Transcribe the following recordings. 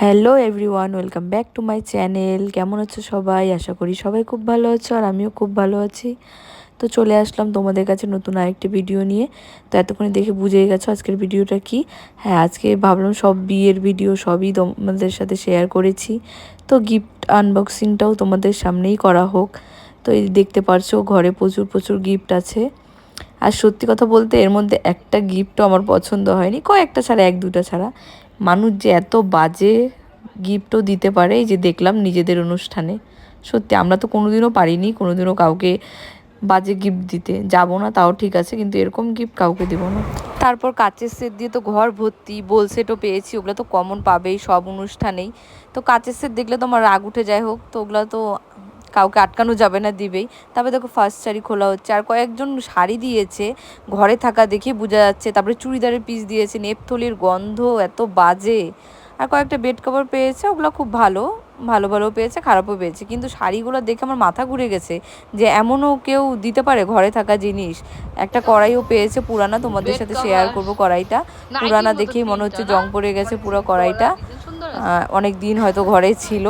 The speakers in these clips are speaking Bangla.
Hello everyone welcome back to my channel কেমন আছো সবাই? আশা করি সবাই খুব ভালো আছো আর আমিও খুব ভালো আছি। তো চলে আসলাম তোমাদের কাছে নতুন আরেকটি ভিডিও নিয়ে। তো এতক্ষণে দেখে বুঝেই গেছো আজকের ভিডিওটা কি? হ্যাঁ আজকে ভাবলাম সব বিয়ের ভিডিও সবই তোমাদের সাথে শেয়ার করেছি। তো গিফট আনবক্সিংটাও তোমাদের সামনেই করা হোক। তো এই দেখতে পারছ ঘরে প্রচুর প্রচুর গিফট আছে। আর সত্যি কথা বলতে এর মধ্যে একটা গিফটও আমার পছন্দ হয়নি। কয়েকটা ছাড়া, এক দুটা ছাড়া। মানুষ যে এত বাজে গিফটও দিতে পারে যে দেখলাম নিজেদের অনুষ্ঠানে। সত্যি, আমরা তো কোনোদিনও পারিনি, কোনোদিনও কাউকে বাজে গিফট দিতে। যাব না, তাও ঠিক আছে, কিন্তু এরকম গিফট কাউকে দেব না। তারপর কাচের সেট দিয়ে তো ঘর ভর্তি, বোল সেটও পেয়েছি, ওগুলো তো কমন পাবেই সব অনুষ্ঠানেই। তো কাচের সেট দেখলে তো আমার রাগ উঠে যায় হোক, তো ওগুলো তো কাউকে আটকানো যাবে না দিবেই। তারপরে দেখো ফার্স্ট শাড়ি খোলা হচ্ছে আর কয়েকজন শাড়ি দিয়েছে ঘরে থাকা দেখে বোঝা যাচ্ছে। তারপরে চুড়িদারের পিস দিয়েছে নেপথলির গন্ধ এত বাজে। আর কয়েকটা বেড কভার পেয়েছে ওগুলো খুব ভালো ভালো ভালো পেয়েছে খারাপও পেয়েছে। কিন্তু শাড়িগুলো দেখে আমার মাথা ঘুরে গেছে যে এমনও কেউ দিতে পারে ঘরে থাকা জিনিস। একটা কড়াইও পেয়েছে পুরানা তোমাদের সাথে শেয়ার করব কড়াইটা। পুরানা দেখেই মনে হচ্ছে জং পড়ে গেছে পুরো কড়াইটা। অনেক দিন হয়তো ঘরে ছিল।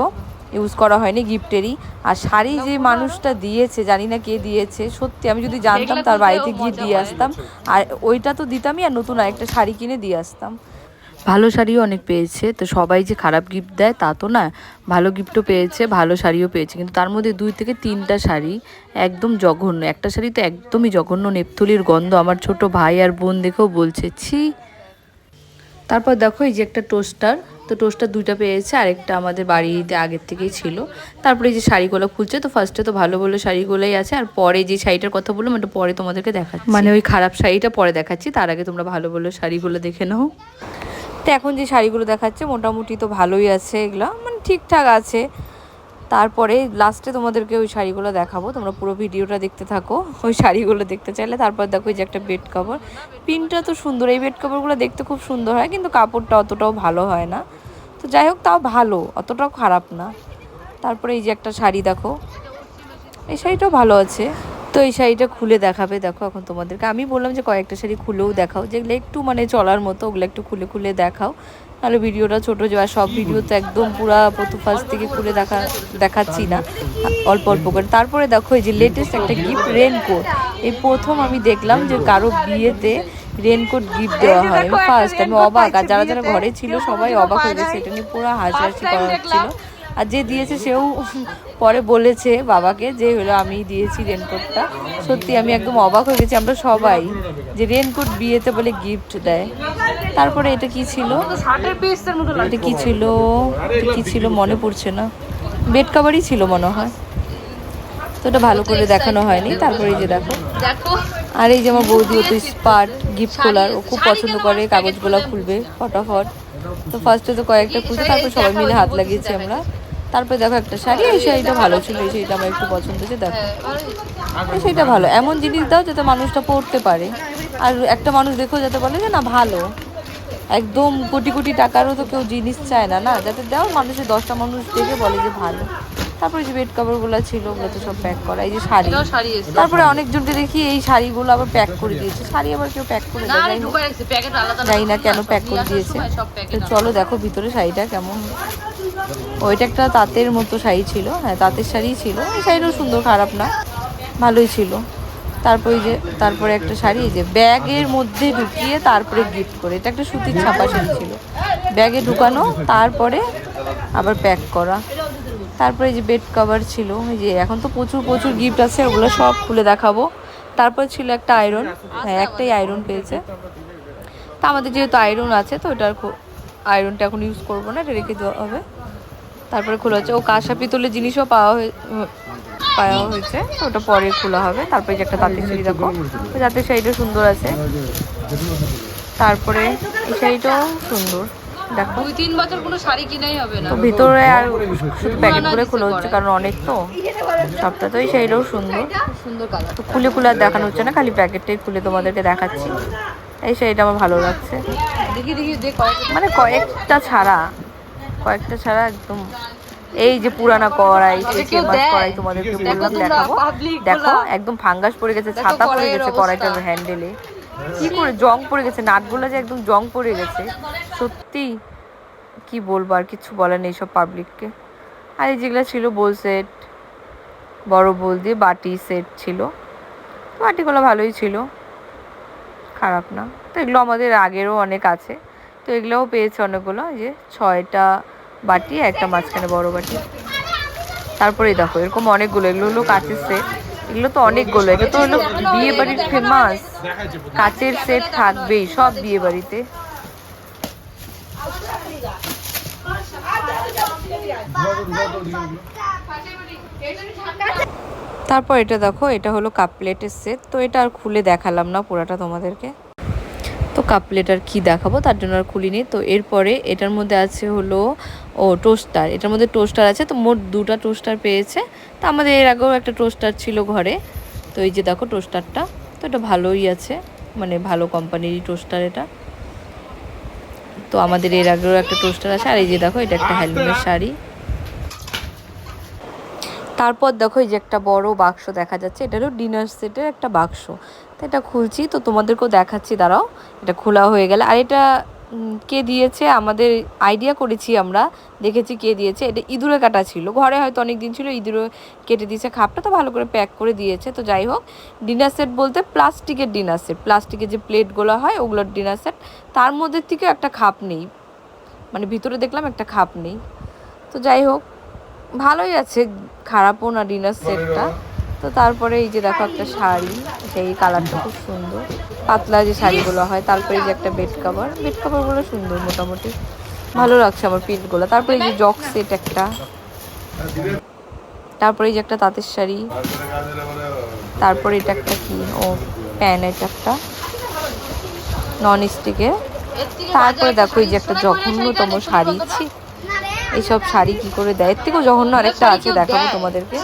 ইউজ করা হয়নি গিফটেরই। আর শাড়ি যে মানুষটা দিয়েছে জানি না কে দিয়েছে সত্যি আমি যদি জানতাম তার বাড়িতে গিয়ে দিয়ে আসতাম। আর ওইটা তো দিতামই আর নতুন আরেকটা শাড়ি কিনে দিয়ে আসতাম। ভালো শাড়িও অনেক পেয়েছে তো সবাই যে খারাপ গিফট দেয় তা তো না ভালো গিফটও পেয়েছে ভালো শাড়িও পেয়েছে কিন্তু তার মধ্যে দুই থেকে তিনটা শাড়ি একদম জঘন্য একটা শাড়ি তো একদমই জঘন্য নেপথলির গন্ধ আমার ছোট ভাই আর বোন দেখেও বলছে ছি। তারপর দেখো এই যে একটা টোস্টার তো টোস্টার দুইটা পেয়েছে আরেকটা আমাদের বাড়িতে আগের থেকেই ছিল। তারপরে এই যে শাড়িগুলো খুলছে তো ফার্স্টে তো ভালো ভালো শাড়িগুলোই আছে আর পরে যে শাড়িটার কথা বললাম ওটা পরে তোমাদেরকে দেখাচ্ছি। মানে ওই খারাপ শাড়িটা পরে দেখাচ্ছি তার আগে তোমরা ভালো ভালো শাড়িগুলো দেখে নাও। তো এখন যে শাড়িগুলো দেখাচ্ছে মোটামুটি তো ভালোই আছে এগুলো মানে ঠিকঠাক আছে। তারপরে লাস্টে তোমাদেরকে ওই শাড়িগুলো দেখাবো। তোমরা পুরো ভিডিওটা দেখতে থাকো। ওই শাড়িগুলো দেখতে চাইলে তারপর দেখো যে একটা বেড কভার পিনটা তো সুন্দর, এই বেড কভারগুলো দেখতে খুব সুন্দর হয়, কিন্তু কাপড়টা অতটাও ভালো হয় না। তো যাই হোক, তাও ভালো, অতটাও খারাপ না। তারপরে এই যে একটা শাড়ি দেখো। এই শাড়িটাও ভালো আছে। তো এই শাড়িটা খুলে দেখাবে, দেখো এখন তোমাদেরকে। আমি বললাম যে কয়েকটা শাড়ি খুলেও দেখাও। যেগুলো একটু মানে চলার মতো, ওগুলো একটু খুলে খুলে দেখাও। তাহলে ভিডিওটা ছোটো যাওয়া সব ভিডিও তো একদম পুরা প্রথম ফার্স্ট থেকে খুলে দেখা, দেখাচ্ছি না, অল্প অল্প করে। তারপরে দেখো এই যে লেটেস্ট একটা গিফট রেনকোট এই প্রথম আমি দেখলাম যে কারও বিয়েতে রেনকোট গিফট দেওয়া হয়। ফার্স্ট আমি অবাক। আর যারা যারা ঘরে ছিল, সবাই অবাক হয়ে গেছে। এটা নিয়ে পুরো হাসাহাসি করা হচ্ছিল। আর যে দিয়েছে, সেও পরে বলেছে বাবাকে যে হলো আমি দিয়েছি রেনকোটটা সত্যি আমি একদম অবাক হয়ে গেছি। আমরা সবাই যে রেনকোট বিয়েতে বলে গিফট দেয় তারপরে এটা কি ছিল? এটা কি ছিল? কি ছিল? মনে পড়ছে না। বেড কাভারই ছিল মনে হয়। তো এটা ভালো করে দেখানো হয়নি। তারপরে এই যে দেখো। আর এই যে আমার বৌদি ও তো স্পার্ট গিফট খোলার ও খুব পছন্দ করে কাগজগুলো খুলবে ফটাফট। তো ফার্স্টে তো কয়েকটা খুলছে তারপর সবাই মিলে হাত লাগিয়েছি আমরা। তারপরে দেখো একটা শাড়ি এই শাড়িটা ভালো ছিল এই শাড়িটা আমার একটু পছন্দ হয়েছে দেখো। এই শাড়িটা ভালো এমন জিনিস দাও যাতে মানুষটা পড়তে পারে। আর একটা মানুষ দেখো যাতে বলে যে না ভালো। একদম কোটি কোটি টাকারও তো কেউ জিনিস চায় না না? যাতে দাও মানুষের দশটা মানুষ দেখে বলে যে ভালো। তারপরে যে বেড কাভারগুলো ছিল ওগুলো তো সব প্যাক করা এই যে শাড়ি। তারপরে অনেকজনকে দেখি এই শাড়িগুলো আবার প্যাক করে দিয়েছে। শাড়ি আবার কেউ প্যাক করে দেয় জানি না কেন প্যাক করে দিয়েছে। তো চলো দেখো ভিতরে শাড়িটা কেমন। ওইটা একটা তাঁতের মতো শাড়ি ছিল। হ্যাঁ তাঁতের শাড়ি ছিল। এই শাড়িটাও সুন্দর, খারাপ না। ভালোই ছিল। তারপরে যে, তারপরে একটা শাড়ি যে ব্যাগের মধ্যে ঢুকিয়ে তারপরে গিফট করে। এটা একটা সুতির ছাপা শাড়ি ছিল। ব্যাগে ঢুকানো, তারপরে আবার প্যাক করা। তারপরে যে বেড কভার ছিল। এই যে এখন তো প্রচুর প্রচুর গিফট আছে, ওগুলো সব খুলে দেখাবো। তারপর ছিল একটা আয়রন হ্যাঁ একটাই আয়রন পেয়েছে। তা আমাদের যেহেতু আয়রন আছে, তো ওটার আয়রনটা এখন ইউজ করব না, এটা রেখে দেওয়া হবে। তারপরে খোলা হচ্ছে। ও কাঁসা পিতলের জিনিসও পাওয়া পাওয়া হয়েছে। ওটা পরে খোলা হবে। তারপরে যে একটা তাঁতের শাড়ি দেখো। তো তাঁতের শাড়িটা সুন্দর আছে। তারপরে এই শাড়িটাও সুন্দর। দেখো। দুই তিন বছর কোনো শাড়ি কিনাই হবে না। তো ভিতরে আর শুধু প্যাকেট করে খোলা হচ্ছে কারণ অনেক তো। সবটা তো এই শাড়িটাও সুন্দর। সুন্দর কালার তো খুলে খুলে আর দেখানো হচ্ছে না খালি প্যাকেটটাই খুলে তোমাদেরকে দেখাচ্ছি। এই শাড়িটা আমার ভালো লাগছে। দেখি দেখি মানে কয়েকটা ছাড়া। কয়েকটা ছাড়া একদম এই যে পুরানা কড়াই সেই কড়াই তোমাদেরকে বললাম দেখাবো। দেখো একদম ফাঙ্গাস পড়ে গেছে ছাতা পড়ে গেছে কড়াইটার হ্যান্ডেলে কি করে জং পড়ে গেছে নাটগুলো যে একদম জং পড়ে গেছে। সত্যি কি বলব আর কিছু বলার নেই সব পাবলিককে আর এই যেগুলো ছিল বোল সেট বড় বোল দিয়ে বাটি সেট ছিল। বাটিগুলো ভালোই ছিল। খারাপ না। তো এগুলো আমাদের আগেরও অনেক আছে। তো এগুলোও পেয়েছে অনেকগুলো যে ছয়টা বাটি, একটা মাঝখানে বড় বাটি। তারপরে দেখো, এরকম অনেকগুলো, এগুলো হলো কাচের সেট এগুলো তো অনেকগুলো এটা তো হলো বিয়ে বাড়ির ফেমাস কাচের সেট থাকবেই, সব বিয়ে বাড়িতে তারপর এটা দেখো, এটা হলো কাপ প্লেটের সেট তো এটা আর খুলে দেখালাম না পুরাটা তোমাদেরকে। তো কাপ প্লেট আর কী দেখাবো, তার জন্য আর খুলিনি। তো এরপরে এটার মধ্যে আছে হলো ও টোস্টার এটার মধ্যে টোস্টার আছে, তো মোট দুটা টোস্টার পেয়েছে। তো আমাদের এর আগেও একটা টোস্টার ছিল ঘরে। তো এই যে দেখো টোস্টারটা তো এটা ভালোই আছে মানে ভালো কোম্পানিরই টোস্টার এটা। তো আমাদের এর আগেও একটা টোস্টার আছে, আর এই যে দেখো, এটা একটা হ্যান্ডলুমের শাড়ি। তারপর দেখো এই যে একটা বড় বাক্স দেখা যাচ্ছে, এটা হলো ডিনার সেটের একটা বাক্স। তো এটা খুলছি, তো তোমাদেরকেও দেখাচ্ছি, দাঁড়াও, এটা খোলা হয়ে গেলে। আর এটা কে দিয়েছে, আমাদের আইডিয়া করেছি আমরা, দেখেছি কে দিয়েছে। এটা ইঁদুরে কাটা ছিল। ঘরে হয়তো অনেক দিন ছিল ইঁদুরে কেটে দিয়েছে খাপটা, তো ভালো করে প্যাক করে দিয়েছে। তো যাই হোক ডিনার সেট বলতে প্লাস্টিকের ডিনার সেট প্লাস্টিকের যে প্লেটগুলো হয়, ওগুলোর ডিনার সেট তার মধ্যে থেকেও একটা খাপ নেই। মানে ভিতরে দেখলাম একটা খাপ নেই। তো যাই হোক, ভালোই আছে। খারাপও না ডিনার সেটটা তো তারপরে এই যে দেখো একটা শাড়ি, সেই কালারটা খুব সুন্দর। পাতলা যে শাড়িগুলো হয়, তারপরে যে একটা বেড কাভার বেড কাভারগুলো সুন্দর মোটামুটি। ভালো লাগছে আমার প্রিন্টগুলো তারপরে এই যে জক সেট একটা। তারপরে এই যে একটা তাঁতের শাড়ি। তারপরে এটা একটা কি? ও প্যান এটা একটা। নন স্টিকের তারপরে দেখো এই যে একটা জঘন্যতম শাড়ি। এইসব শাড়ি কি করে দেয়? এর থেকেও জঘন্য আরেকটা আছে দেখাবো তোমাদেরকে।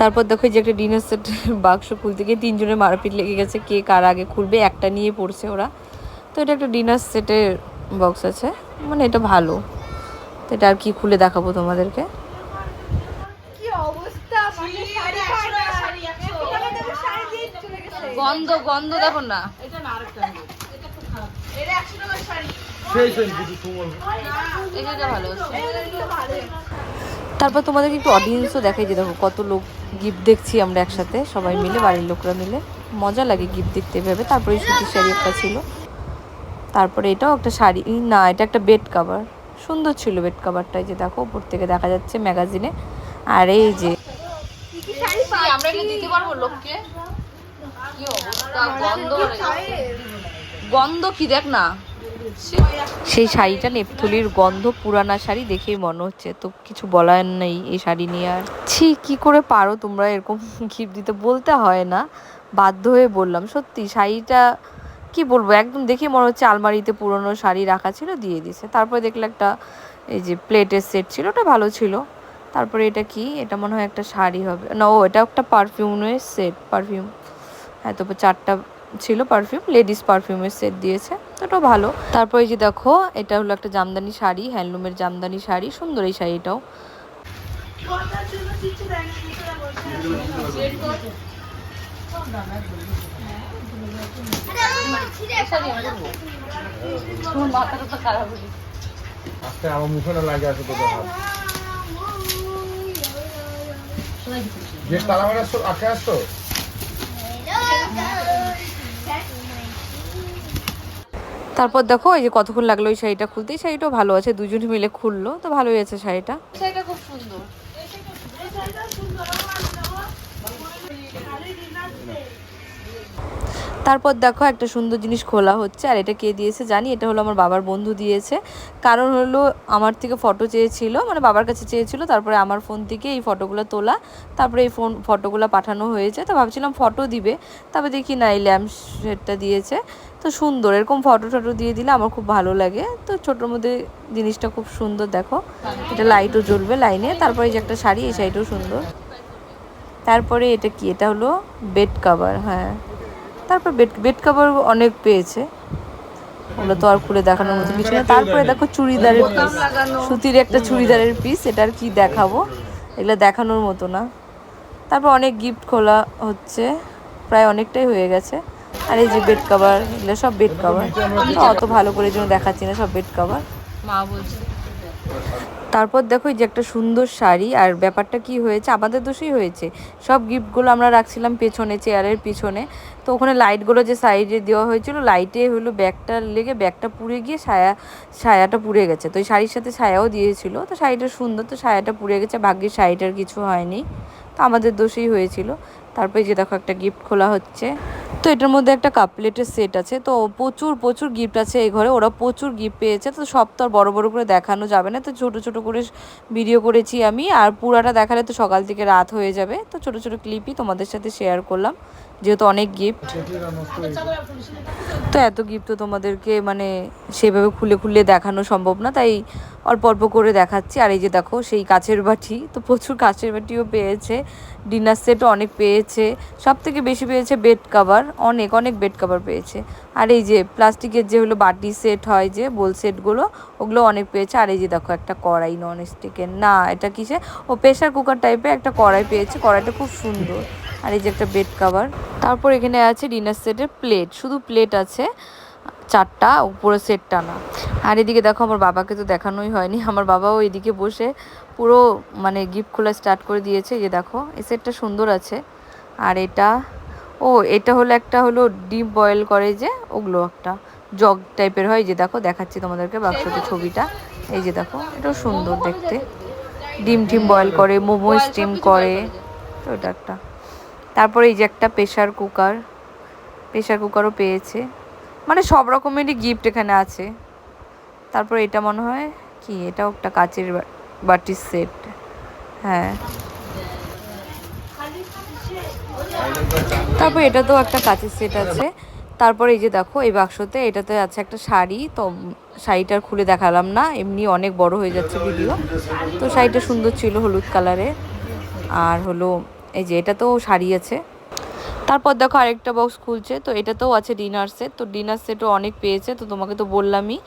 তারপর দেখো যে একটা ডিনার সেট বাক্স খুলতে গিয়ে তিনজনের মারপিট লেগে গেছে কে কার আগে খুলবে একটা নিয়ে পড়ছে ওরা। তো এটা একটা ডিনার সেটের বক্স আছে মানে এটা ভালো। তো এটা আর কি খুলে দেখাবো তোমাদেরকে। কি অবস্থা মানে গন্ধ গন্ধ দেখো না। এটা ভালো আছে এটা কিন্তু ভালোই তারপর তোমাদেরকে একটু অডিয়েন্সও দেখাই যে দেখো কত লোক গিফট দেখছি আমরা একসাথে সবাই মিলে বাড়ির লোকরা মিলে। মজা লাগে গিফট দেখতে এভাবে। তারপরে সুতির শাড়ি একটা ছিল। তারপরে এটাও একটা শাড়ি। না এটা একটা বেড কাভার সুন্দর ছিল বেড কাভারটা এই যে দেখো উপর থেকে দেখা যাচ্ছে ম্যাগাজিনে আর এই যে শাড়ি আমরা এটা পারব লোককে? গন্ধ গন্ধ কি দেখ না। সেই শাড়িটা নেপথুলির গন্ধ পুরানা শাড়ি দেখেই মনে হচ্ছে। তো কিছু বলার নেই এই শাড়ি নিয়ে আর। ছি, কি করে পারো তোমরা এরকম গিফট দিতে? বলতে হয় না। বাধ্য হয়ে বললাম, সত্যি শাড়িটা কি বলব? একদম দেখে মনে হচ্ছে আলমারিতে পুরনো শাড়ি রাখা ছিল, দিয়ে দিছে তারপরে দেখলে একটা এই যে প্লেটের সেট ছিল, ওটা ভালো ছিল। তারপরে এটা কি? এটা মনে হয় একটা শাড়ি হবে। না, ও, এটা একটা পারফিউমের সেট পারফিউম হ্যাঁ তো চারটা ছিল পারফিউম লেডিস পারফিউমের সেট দিয়েছে তো ওটাও ভালো তারপরে যে দেখো এটা হলো একটা জামদানি শাড়ি হ্যান্ডলুমের জামদানি শাড়ি সুন্দর এই শাড়িটাও কথার জন্য কিছু দেয় না কিছু তারপর দেখো এই যে কতক্ষণ লাগল ওই শাড়িটা খুলতে। শাড়িটাও ভালো আছে দুজনে মিলে খুললো তো ভালোই আছে শাড়িটা। শাড়িটা খুব সুন্দর। তারপর দেখো একটা সুন্দর জিনিস খোলা হচ্ছে আর এটা কে দিয়েছে জানি? এটা হলো আমার বাবার বন্ধু দিয়েছে। কারণ হলো আমার থেকে ফটো চেয়েছিল মানে বাবার কাছে চেয়েছিল তারপরে আমার ফোন থেকে এই ফটোগুলো তোলা। তারপরে এই ফোন ফটোগুলো পাঠানো হয়েছে তো ভাবছিলাম ফটো দিবে। তারপরে দেখি না এই ল্যাম্প সেটটা দিয়েছে। তো সুন্দর, এরকম ফটো টটো দিয়ে দিলে আমার খুব ভালো লাগে। তো ছোটোর মধ্যে জিনিসটা খুব সুন্দর, দেখো। এটা লাইটও জ্বলবে লাইনে তারপরে যে একটা শাড়ি, এই শাড়িটাও সুন্দর। তারপরে এটা কি? এটা হলো বেড কাভার হ্যাঁ। তারপর বেড বেড কাভার অনেক পেয়েছে। ওগুলো তো আর খুলে দেখানোর মতো কিছু না। তারপরে দেখো চুড়িদারের পিস সুতির একটা চুড়িদারের পিস এটা আর কি দেখাবো? এগুলো দেখানোর মতো না। তারপর অনেক গিফট খোলা হচ্ছে, প্রায় অনেকটাই হয়ে গেছে। আর এই যে বেড কাভার এগুলো সব বেড কাভার অত ভালো করে জন্য দেখাচ্ছি না সব বেড কাভার মা বলছে। তারপর দেখো এই যে একটা সুন্দর শাড়ি আর ব্যাপারটা কি হয়েছে? আমাদের দোষেই হয়েছে। সব গিফটগুলো আমরা রাখছিলাম পেছনে চেয়ারের পিছনে। তো ওখানে লাইটগুলো যে সাইডে দেওয়া হয়েছিল লাইটে হলো ব্যাগটা লেগে ব্যাগটা পুড়ে গিয়ে সায়া সায়াটা পুড়ে গেছে। তো এই শাড়ির সাথে সায়াও দিয়েছিল। তো শাড়িটা সুন্দর তো সায়াটা পুড়ে গেছে। ভাগ্যের শাড়িটার কিছু হয়নি। তো আমাদের দোষেই হয়েছিল। তারপরে যে দেখো একটা গিফট খোলা হচ্ছে। তো এটার মধ্যে একটা কাপ প্লেটের সেট আছে। তো প্রচুর প্রচুর গিফট আছে এই ঘরে। ওরা প্রচুর গিফট পেয়েছে। তো সব তো আর বড় বড় করে দেখানো যাবে না। তো ছোট ছোট করে ভিডিও করেছি আমি। আর পুরাটা দেখালে তো সকাল থেকে রাত হয়ে যাবে। তো ছোট ছোট ক্লিপই তোমাদের সাথে শেয়ার করলাম। যেহেতু অনেক গিফট তো এত গিফট তো তোমাদেরকে মানে সেভাবে খুলে খুলে দেখানো সম্ভব না। তাই অল্প অল্প করে দেখাচ্ছি। আর এই যে দেখো, সেই কাছের বাটি। তো প্রচুর কাছের বাটিও পেয়েছে। ডিনার সেটও অনেক পেয়েছে। সব থেকে বেশি পেয়েছে বেড কাভার অনেক অনেক বেড কাভার পেয়েছে। আর এই যে প্লাস্টিকের যে হলো বাটি সেট হয় যে বোল সেটগুলো ওগুলো অনেক পেয়েছে। আর এই যে দেখো একটা কড়াই নন স্টিকের না, এটা কিসে? ও প্রেশার কুকার টাইপের একটা কড়াই পেয়েছে। কড়াইটা খুব সুন্দর। আর এই যে একটা বেড কাভার তারপর এখানে আছে ডিনার সেটের প্লেট শুধু প্লেট আছে। চারটা, উপরে সেটটা না আর এদিকে দেখো আমার বাবাকে তো দেখানোই হয়নি, আমার বাবাও এদিকে বসে পুরো মানে গিফট খোলা স্টার্ট করে দিয়েছে যে দেখো, এই সেটটা সুন্দর আছে। আর এটা, ও, এটা হলো একটা হলো ডিপ বয়েল করে যে, ওগুলো একটা জগ টাইপের হয় যে দেখো, দেখাচ্ছি তোমাদেরকে বাক্সতে ছবিটা। এই যে দেখো, এটাও সুন্দর দেখতে। ডিম টিম বয়েল করে, মোমো স্টিম করে, তো এটা একটা। তারপরে এই যে একটা প্রেশার কুকার প্রেশার কুকারও পেয়েছে। মানে সব রকমেরই গিফট এখানে আছে। তারপর এটা মনে হয় কি? এটাও একটা কাচের বাটির সেট হ্যাঁ। তারপর এটাতেও একটা কাচের সেট আছে। তারপর এই যে দেখো, এই বাক্সতে এটাতে আছে একটা শাড়ি। তো শাড়িটার খুলে দেখালাম না। এমনি অনেক বড় হয়ে যাচ্ছে ভিডিও তো শাড়িটা সুন্দর ছিল হলুদ কালারের আর হলো, এই যে এটাতেও শাড়ি আছে। তারপর দেখো আরেকটা বক্স খুলছে তো এটাতেও আছে ডিনার সেট তো ডিনার সেটও অনেক পেয়েছে তো তোমাকে তো বললামই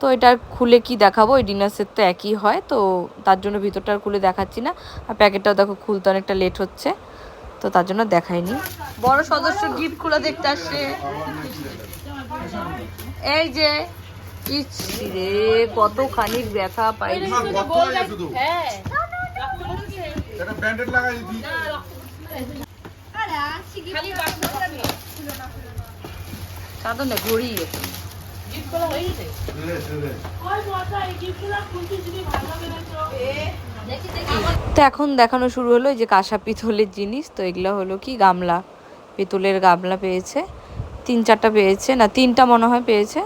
তো এটা খুলে কি দেখাবো এই ডিনার সেট তো একই হয় তো তার জন্য ভিতরটা আর খুলে দেখাচ্ছি না আর প্যাকেটটাও দেখো খুলতে অনেকটা লেট হচ্ছে তো তার জন্য দেখাইনি বড় সদস্য গিফট খুলে দেখতে আসছে এই যে রে কতখানি ব্যথা পাই এটা সাধন না ঘড়ি তো এখন দেখানো শুরু হলো এই যে কাঁসা পিতলের জিনিস তো এগুলো হলো কি গামলা। পিতলের গামলা পেয়েছে। তিন চারটা পেয়েছে না তিনটা মনে হয় পেয়েছে।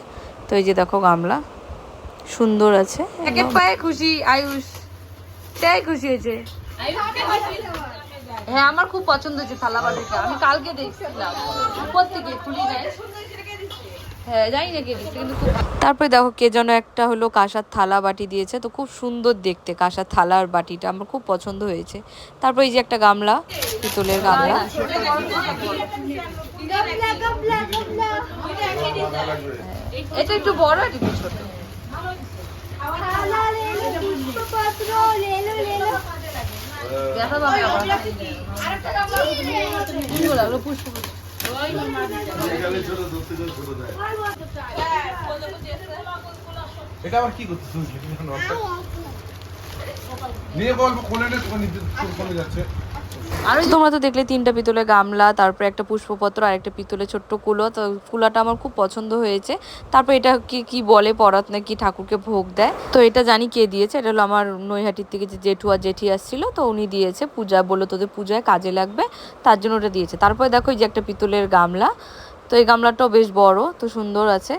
তো এই যে দেখো গামলা সুন্দর আছে। খুশি আয়ুষ। তাই খুশি হয়েছে। হ্যাঁ আমার খুব পছন্দ হয়েছে থালা বাটিটা। আমি কালকে দেখছিলাম। উপর থেকে খুলি নাই। হ্যাঁ জানি না কে দিচ্ছে কিন্তু খুব তারপরে দেখো কে যেন একটা হলো কাঁসার থালা বাটি দিয়েছে। তো খুব সুন্দর দেখতে কাঁসার থালা আর বাটিটা আমার খুব পছন্দ হয়েছে। তারপর এই যে একটা গামলা পিতলের গামলা। গাবলা এটা একটু বড় এটা একটু ছোট। দেখা পাবে আবার পুষ্প এটা কি তুই? নিয়ে বলব কোলে নিয়ে যাচ্ছে আর তোমরা তো দেখলে তিনটা পিতলের গামলা, তারপরে একটা পুষ্পপত্র আর একটা পিতলের ছোট্ট কুলো। তো কুলাটা আমার খুব পছন্দ হয়েছে। তারপর এটা কি কি বলে পরাত নাকি ঠাকুরকে ভোগ দেয়। তো এটা জানি কে দিয়েছে, এটা হলো আমার নৈহাটির থেকে যে জেঠু আর জেঠি আসছিল, তো উনি দিয়েছে। পূজা বলল তোদের পূজায় কাজে লাগবে, তার জন্য ওটা দিয়েছে। তারপরে দেখো এই যে একটা পিতলের গামলা, তো এই গামলাটাও বেশ বড়, তো সুন্দর আছে।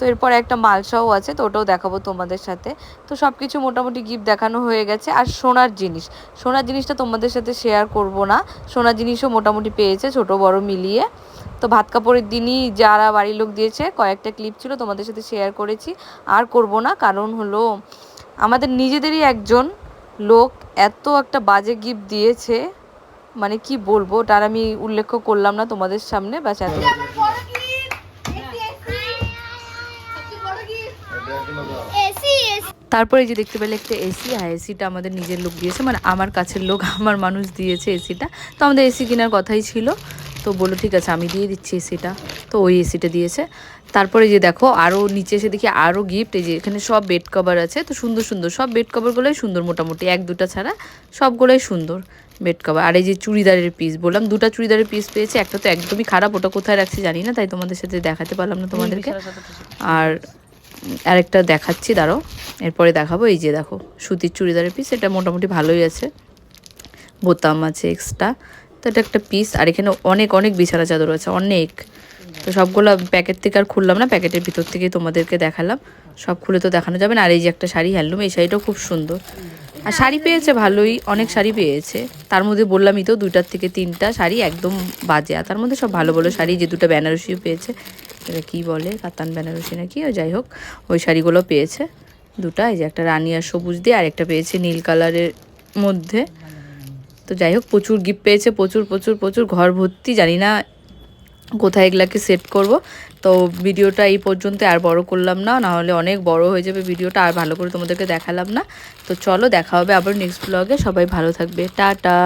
তো এরপর একটা মালসাও আছে, তো ওটাও দেখাবো তোমাদের সাথে। তো সব কিছু মোটামুটি গিফট দেখানো হয়ে গেছে। আর সোনার জিনিস, সোনার জিনিসটা তোমাদের সাথে শেয়ার করব না। সোনার জিনিসও মোটামুটি পেয়েছে ছোট বড় মিলিয়ে। তো ভাত কাপড়ের দিনই যারা বাড়ির লোক দিয়েছে, কয়েকটা ক্লিপ ছিল তোমাদের সাথে শেয়ার করেছি। আর করব না, কারণ হলো আমাদের নিজেদেরই একজন লোক এত একটা বাজে গিফট দিয়েছে। মানে কি বলব তার আমি উল্লেখ করলাম না তোমাদের সামনে, ব্যাস এত আমার বড় গিফট এসি এসি সবচেয়ে বড় গিফট এসি এসি তারপরে যে দেখতে পেলে একটা এসি আর এসিটা আমাদের নিজের লোক দিয়েছে মানে আমার কাছের লোক আমার মানুষ দিয়েছে এসিটা। তো আমাদের এসি কেনার কথাই ছিল। তো বলল ঠিক আছে আমি দিয়ে দিচ্ছি এসিটা। তো ওই এসিটা দিয়েছে। তারপরে যে দেখো আরও নিচে এসে দেখি আরও গিফট এই যে এখানে সব বেড কভার আছে। তো সুন্দর সুন্দর সব বেড কভারগুলোই সুন্দর মোটামুটি। এক দুটা ছাড়া সবগুলোই সুন্দর বেড কভার আর এই যে চুড়িদারের পিস বললাম দুটা চুড়িদারের পিস পেয়েছে। একটা তো একদমই খারাপ ওটা কোথায় রাখছি জানি না তাই তোমাদের সাথে দেখাতে পারলাম না তোমাদেরকে। আর আরেকটা দেখাচ্ছি দাঁড়ো এরপরে দেখাবো, এই যে দেখো, সুতির চুড়িদারের পিস এটা মোটামুটি ভালোই আছে। বোতাম আছে এক্সট্রা তো এটা একটা পিস আর এখানে অনেক অনেক বিছানা চাদর আছে, অনেক। তো সবগুলো প্যাকেট থেকে আর খুললাম না, প্যাকেটের ভিতর থেকে তোমাদেরকে দেখালাম। সব খুলে তো দেখানো যাবে না, আর এই যে একটা শাড়ি হ্যান্ডলুম, এই শাড়িটাও খুব সুন্দর। আর শাড়ি পেয়েছে ভালোই, অনেক শাড়ি পেয়েছে। তার মধ্যে বললামই তো, দুইটার থেকে তিনটা শাড়ি একদম বাজে, আর তার মধ্যে সব ভালো ভালো শাড়ি, যে দুটো বেনারসিও পেয়েছে। এটা কী বলে, কাতান, বেনারসি নাকি যাই হোক, ওই শাড়িগুলো পেয়েছে। দুটা, এই যে একটা রানী আর সবুজ দিয়ে, আর একটা পেয়েছে নীল কালারের মধ্যে। তো যাই হোক, প্রচুর গিফট পেয়েছে, প্রচুর প্রচুর প্রচুর ঘর ভর্তি, জানি না কোথায় এগুলাকে সেট করব। তো ভিডিওটা এই পর্যন্ত আর বড় করলাম না না হলে অনেক বড় হয়ে যাবে ভিডিওটা, আর ভালো করে তোমাদেরকে দেখালাম না। তো চলো, দেখা হবে আবার নেক্সট ব্লগে সবাই ভালো থাকবে, টাটা।